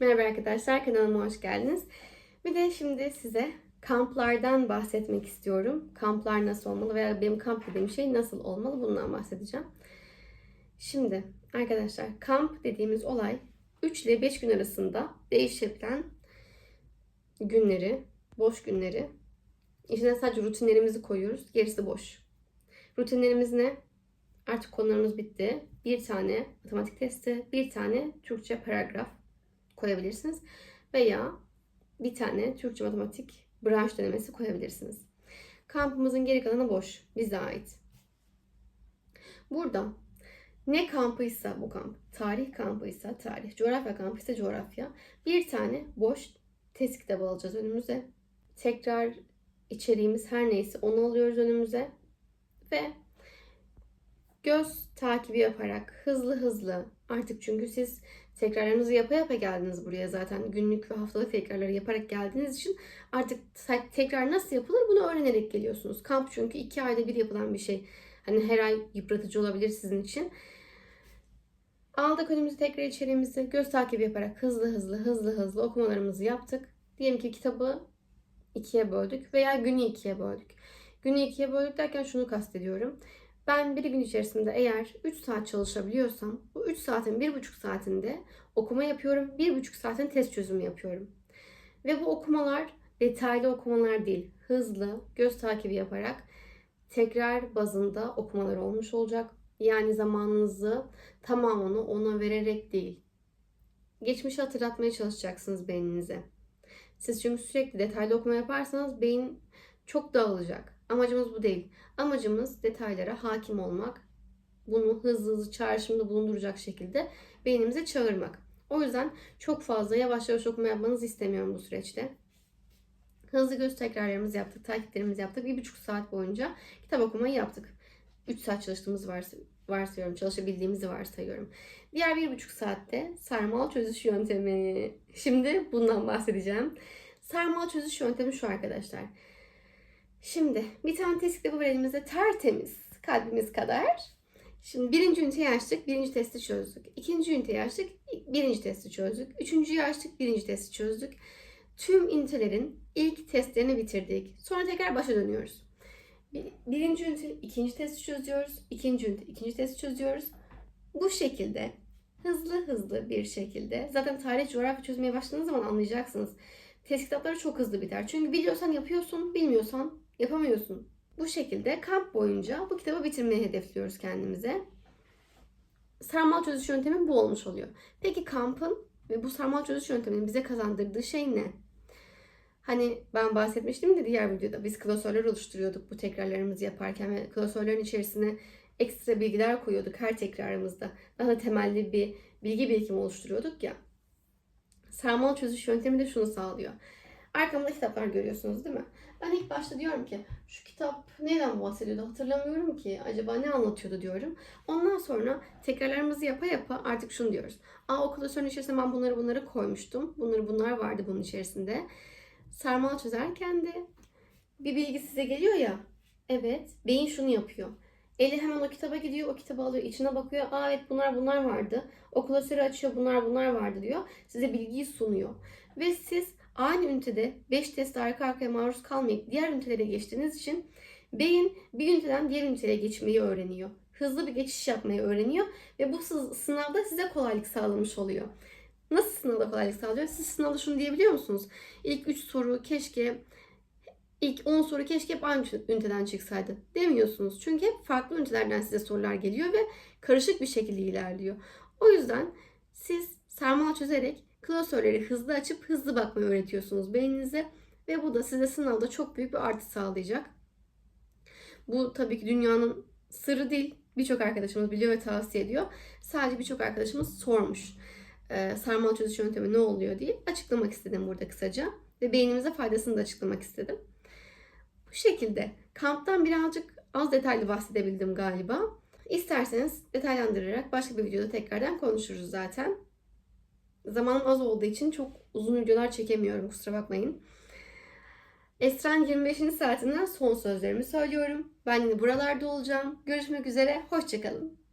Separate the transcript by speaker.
Speaker 1: Merhaba arkadaşlar, kanalıma hoş geldiniz. Bir de şimdi size kamplardan bahsetmek istiyorum. Kamplar nasıl olmalı veya benim kamp dediğim şey nasıl olmalı bundan bahsedeceğim. Şimdi arkadaşlar kamp dediğimiz olay 3 ile 5 gün arasında değişebilen günleri, boş günleri. İçine sadece rutinlerimizi koyuyoruz. Gerisi boş. Rutinlerimiz ne? Artık konularımız bitti. Bir tane matematik testi, bir tane Türkçe paragraf koyabilirsiniz. Veya bir tane Türkçe matematik branş denemesi koyabilirsiniz. Kampımızın geri kalanı boş. Bize ait. Burada ne kampıysa bu kamp, tarih kampıysa tarih, coğrafya kampıysa coğrafya. Bir tane boş test kitabı alacağız önümüze. Tekrar içeriğimiz her neyse onu alıyoruz önümüze. Ve göz takibi yaparak hızlı hızlı artık çünkü siz tekrarlarınızı yapa yapa geldiniz buraya zaten günlük ve haftalık tekrarları yaparak geldiğiniz için artık tekrar nasıl yapılır bunu öğrenerek geliyorsunuz. Kamp çünkü iki ayda bir yapılan bir şey. Hani her ay yıpratıcı olabilir sizin için. Aldık önümüzü tekrar içeriğimizi göz takibi yaparak hızlı hızlı hızlı hızlı okumalarımızı yaptık. Diyelim ki kitabı ikiye böldük veya günü ikiye böldük. Günü ikiye böldük derken şunu kastediyorum. Ben bir gün içerisinde eğer 3 saat çalışabiliyorsam bu 3 saatin 1,5 saatinde okuma yapıyorum. 1,5 saatin test çözümü yapıyorum. Ve bu okumalar detaylı okumalar değil. Hızlı göz takibi yaparak tekrar bazında okumalar olmuş olacak. Yani zamanınızı tamamını ona vererek değil. Geçmişi hatırlatmaya çalışacaksınız beyninize. Siz çünkü sürekli detaylı okuma yaparsanız beyin çok dağılacak. Amacımız bu değil. Amacımız detaylara hakim olmak. Bunu hızlı hızlı çağrışımda bulunduracak şekilde beynimize çağırmak. O yüzden çok fazla yavaş yavaş okuma yapmanızı istemiyorum bu süreçte. Hızlı göz tekrarlarımızı yaptık, takiplerimizi yaptık. Bir buçuk saat boyunca kitap okumayı yaptık. 3 saat çalıştığımız varsa, varsayıyorum, çalışabildiğimizi varsayıyorum. Diğer bir buçuk saatte sarmal çözüş yöntemi. Şimdi bundan bahsedeceğim. Sarmal çözüş yöntemi şu arkadaşlar. Şimdi bir tane test kitabı var elimizde tertemiz kalbimiz kadar. Şimdi birinci üniteyi açtık, birinci testi çözdük. İkinci üniteyi açtık, birinci testi çözdük. Üçüncüyü açtık, birinci testi çözdük. Tüm ünitelerin ilk testlerini bitirdik. Sonra tekrar başa dönüyoruz. Birinci ünite, ikinci testi çözüyoruz. İkinci ünite, ikinci testi çözüyoruz. Bu şekilde hızlı hızlı bir şekilde zaten tarih coğrafya çözmeye başladığınız zaman anlayacaksınız. Test kitapları çok hızlı biter. Çünkü biliyorsan yapıyorsun, bilmiyorsan yapamıyorsun. Bu şekilde kamp boyunca bu kitabı bitirmeyi hedefliyoruz kendimize. Sarmal çözüş yöntemi bu olmuş oluyor. Peki kampın ve bu sarmal çözüş yönteminin bize kazandırdığı şey ne? Hani ben bahsetmiştim de diğer videoda biz klasörler oluşturuyorduk bu tekrarlarımızı yaparken ve klasörlerin içerisine ekstra bilgiler koyuyorduk her tekrarımızda. Daha temelli bir bilgi birikimi oluşturuyorduk ya. Sarmal çözüş yöntemi de şunu sağlıyor. Arkamda kitaplar görüyorsunuz değil mi? Ben ilk başta diyorum ki şu kitap neden bahsediyordu hatırlamıyorum ki. Acaba ne anlatıyordu diyorum. Ondan sonra tekrarlarımızı yapa yapa artık şunu diyoruz. Aa o klasörün içerisinde ben bunları bunları koymuştum. Bunları bunlar vardı bunun içerisinde. Sarmal çözerken de bir bilgi size geliyor ya. Evet beyin şunu yapıyor. Eli hemen o kitaba gidiyor, o kitabı alıyor, içine bakıyor. Aa evet bunlar bunlar vardı. O klasörü açıyor, bunlar bunlar vardı diyor. Size bilgiyi sunuyor. Ve siz aynı ünitede 5 test arka arkaya maruz kalmayıp diğer ünitelere geçtiğiniz için beyin bir üniteden diğer üniteye geçmeyi öğreniyor. Hızlı bir geçiş yapmayı öğreniyor ve bu sınavda size kolaylık sağlamış oluyor. Nasıl sınavda kolaylık sağlıyor? Siz sınavda şunu diyebiliyor musunuz? İlk 3 soru keşke ilk 10 soru keşke hep aynı üniteden çıksaydı demiyorsunuz. Çünkü hep farklı ünitelerden size sorular geliyor ve karışık bir şekilde ilerliyor. O yüzden siz sarmal çözerek klasörleri hızlı açıp hızlı bakmayı öğretiyorsunuz beyninize ve bu da size sınavda çok büyük bir artı sağlayacak. Bu tabii ki dünyanın sırrı değil. Birçok arkadaşımız biliyor ve tavsiye ediyor. Sadece birçok arkadaşımız sormuş. Ee, sarmal çözüş yöntemi ne oluyor diye açıklamak istedim burada kısaca. Ve beynimize faydasını da açıklamak istedim. Bu şekilde kamptan birazcık az detaylı bahsedebildim galiba. İsterseniz detaylandırarak başka bir videoda tekrardan konuşuruz zaten. Zamanım az olduğu için çok uzun videolar çekemiyorum kusura bakmayın. Esra'nın 25. saatinden son sözlerimi söylüyorum. Ben yine buralarda olacağım. Görüşmek üzere, hoşçakalın.